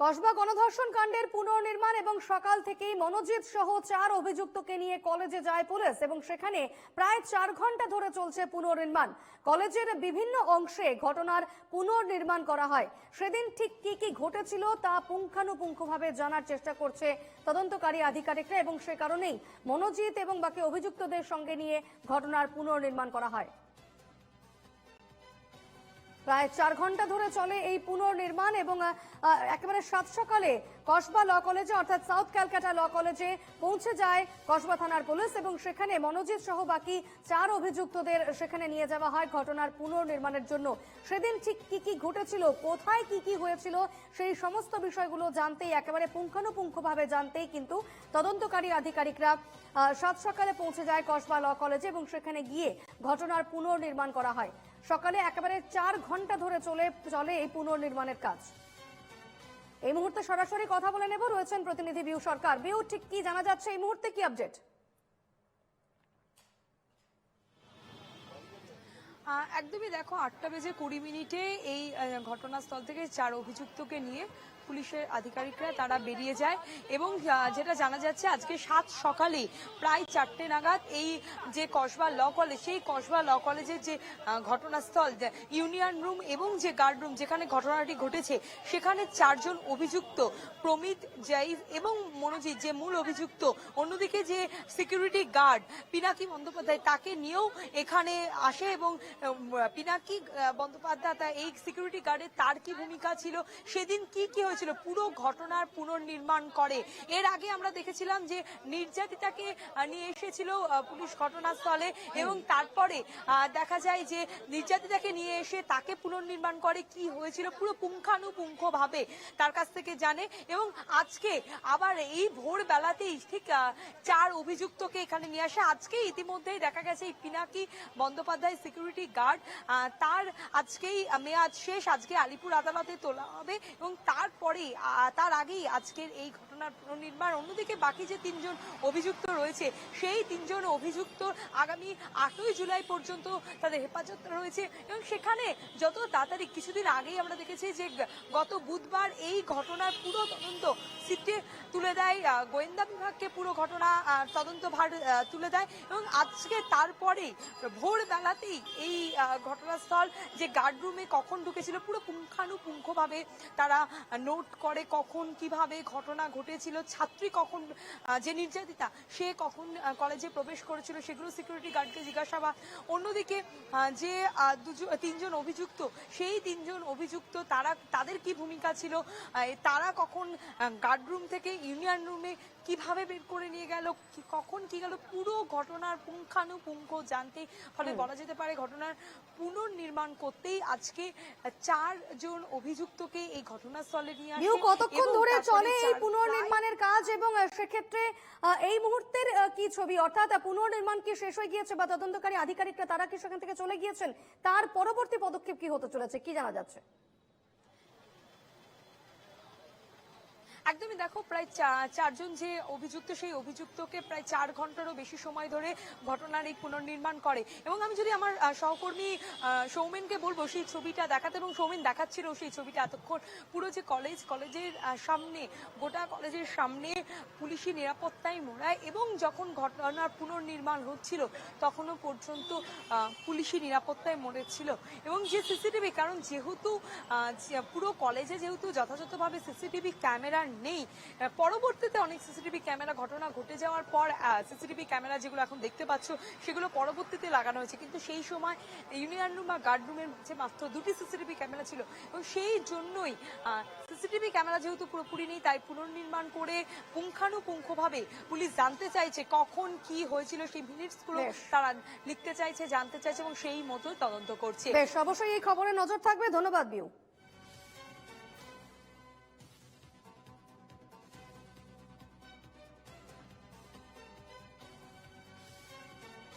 কসবা গণধর্ষণ কাণ্ডের পুনর্নির্মাণ এবং সকাল থেকেই মনোজিৎ সহ চার অভিযুক্তকে নিয়ে কলেজে যায় পুলিশ এবং সেখানে প্রায় চার ঘণ্টা ধরে চলছে পুনর্নির্মাণ। কলেজের বিভিন্ন অংশে ঘটনার পুনর্নির্মাণ করা হয়। সেদিন ঠিক কি কি ঘটেছিল তা পুঙ্খানুপুঙ্খভাবে জানার চেষ্টা করছে তদন্তকারী আধিকারিকরা এবং সে কারণেই মনোজিৎ এবং বাকি অভিযুক্তদের সঙ্গে নিয়ে ঘটনার পুনর্নির্মাণ করা হয়। প্রায় চার ঘণ্টা ধরে চলে এই পুনর্নির্মাণ এবং একেবারে সাত সকালে কসবা ল কলেজে, অর্থাৎ সাউথ ক্যালকাটা ল কলেজে পৌঁছে যায় কসবা থানার পুলিশ এবং সেখানে মনোজিৎ সহ বাকি চার অভিযুক্তদের সেখানে নিয়ে যাওয়া হয় ঘটনার পুনর্নির্মাণের জন্য। সেদিন ঠিক কি কি ঘটেছিল, কোথায় কি কি হয়েছিল, সেই সমস্ত বিষয়গুলো জানতেই, একেবারে পুঙ্খানুপুঙ্খভাবে জানতেই কিন্তু তদন্তকারী আধিকারিকরা সাত সকালে পৌঁছে যায় কসবা ল কলেজে এবং সেখানে গিয়ে ঘটনার পুনর্নির্মাণ করা হয়। সকালে একেবারে চার ঘণ্টা ধরে চলে চলে এই পুনর্নির্মাণের কাজ। এই মুহূর্তে সরাসরি কথা বলে নেব, রয়েছেন প্রতিনিধি বিউ সরকার। বিউ, ঠিক কি জানা যাচ্ছে? এই মুহূর্তে কি আপডেট একদমই দেখো, আটটা বেজে কুড়ি মিনিটে এই ঘটনাস্থল থেকে চার অভিযুক্তকে নিয়ে পুলিশের আধিকারিকরা তারা বেরিয়ে যায় এবং যেটা জানা যাচ্ছে আজকে সাত সকালে প্রায় চারটে নাগাদ এই যে কসবা ল কলেজ, সেই কসবা ল কলেজের যে ঘটনাস্থল ইউনিয়ন রুম এবং যে গার্ড রুম যেখানে ঘটনাটি ঘটেছে, সেখানে চারজন অভিযুক্ত, প্রমিত জাইভ এবং মনোজিৎ, যে মূল অভিযুক্ত, অন্যদিকে যে সিকিউরিটি গার্ড পিনাকি বন্দ্যোপাধ্যায়, তাকে নিয়েও এখানে আসে এবং পিনাকি বন্দ্যোপাধ্যায় তা এই সিকিউরিটি গার্ডের তার কি ভূমিকা ছিল? সেদিন কি কি হয়েছিল? পুরো ঘটনার পুনর্নির্মাণ করে। এর আগে আমরা দেখেছিলাম যে নির্যাতিতাকে নিয়ে এসেছিল পুলিশ ঘটনাস্থলে এবং তারপরে দেখা যায় যে নির্যাতিতাকে নিয়ে এসে তাকে পুনর্নির্মাণ করে কি হয়েছিল, পুরো পুঙ্খানুপুঙ্খ ভাবে তার কাছ থেকে জানে এবং আজকে আবার এই ভোর বেলাতেই ঠিক চার অভিযুক্তকে এখানে নিয়ে আসে। আজকে ইতিমধ্যেই দেখা গেছে এই পিনাকি বন্দ্যোপাধ্যায় সিকিউরিটি গার্ড তার আজকেই মেয়াদ শেষ, আজকে আলিপুর আদালতে তোলা হবে এবং তারপরে তার আগেই আজকের এই ঘটনার পুনর্নির্মাণ। অন্যদিকে বাকি যে তিনজন অভিযুক্ত রয়েছে সেই তিনজন অভিযুক্ত আগামী আটই জুলাই পর্যন্ত তাদের হেফাজত রয়েছে। এবং সেখানে যত তাড়াতাড়ি কিছুদিন আগেই আমরা দেখেছি যে গত বুধবার এই ঘটনার পুরো তদন্ত সিটে তুলে দেয় গোয়েন্দা বিভাগকে পুরো ঘটনা আহ, তদন্ত ভার তুলে দেয়। এবং আজকে তারপরে ভোরবেলাতেই এই ঘটনাস্থল যে গার্ডরুমে কখন ঢুকেছিল পুরো পুঙ্খানুপুঙ্খভাবে তারা নোট করে কখন কীভাবে ঘটনা ঘটেছিল ছাত্রী কখন যে নির্যাতিতা সে কখন কলেজে প্রবেশ করেছিল সেগুলো সিকিউরিটি গার্ডকে জিজ্ঞাসাবাদ অন্যদিকে যে দুজন তিনজন অভিযুক্ত সেই তিনজন অভিযুক্ত তারা তাদের কি ভূমিকা ছিল তারা কখন গার্ড রুম থেকে ইউনিয়ন রুমে কীভাবে বের করে নিয়ে গেল কখন কি গেল পুরো ঘটনার পুঙ্খানুপুঙ্খ জানতে ফলে বলা যেতে পারে ঘটনার পুনর্নির্মাণ করতেই আজকে চারজন অভিযুক্তকে এই ঘটনাস্থলে নিয়ে আসে কতক্ষণ ধরে চলে এই চার- পুনর্নির্মাণের কাজ এবং সেক্ষেত্রে এই মুহূর্তের কি ছবি? অর্থাৎ পুনর্নির্মাণ কি শেষ হয়ে গিয়েছে বা তদন্তকারী আধিকারিকরা তারা কি সেখান থেকে চলে গিয়েছেন? তার পরবর্তী পদক্ষেপ কি হতে চলেছে? কি জানা যাচ্ছে? একদমই দেখো, প্রায় চারজন যে অভিযুক্ত, সেই অভিযুক্তকে প্রায় চার ঘন্টারও বেশি সময় ধরে ঘটনার এই পুনর্নির্মাণ করে। এবং আমি যদি আমার সহকর্মী সৌমেনকে বলব, সেই ছবিটা দেখাতে, এবং সৌমেন দেখাচ্ছিল সেই ছবিটা এতক্ষণ। পুরো যে কলেজ, কলেজের সামনে, গোটা কলেজের সামনে পুলিশি নিরাপত্তায় মোড়ায় এবং যখন ঘটনার পুনর্নির্মাণ হচ্ছিল, তখনও পর্যন্ত পুলিশি নিরাপত্তায় মরেছিল এবং যে সিসিটিভি, কারণ যেহেতু পুরো কলেজে যেহেতু যথাযথভাবে সিসিটিভি ক্যামেরা নেই। পরবর্তীতে অনেক সিসিটিভি ক্যামেরা ঘটনা ঘটে যাওয়ার পর সিসিটিভি ক্যামেরা যেগুলো এখন দেখতে পাচ্ছ সেগুলো পরবর্তীতে লাগানো হয়েছে। কিন্তু সেই সময় ইউনিয়ন রুম বা গার্ড রুমের মধ্যে মাত্র দুটি সিসিটিভি ক্যামেরা ছিল এবং সেই জন্যই সিসিটিভি ক্যামেরা যেহেতু পুরোপুরি নেই তাই পুনর্নির্মাণ করে পুঙ্খানুপুঙ্খভাবে পুলিশ জানতে চাইছে কখন কি হয়েছিল সেই মিনিটসগুলো তারা লিখতে চাইছে জানতে চাইছে এবং সেই মতো তদন্ত করছে। বেশ অবশ্যই এই খবরে নজর থাকবে। ধন্যবাদ বিউ।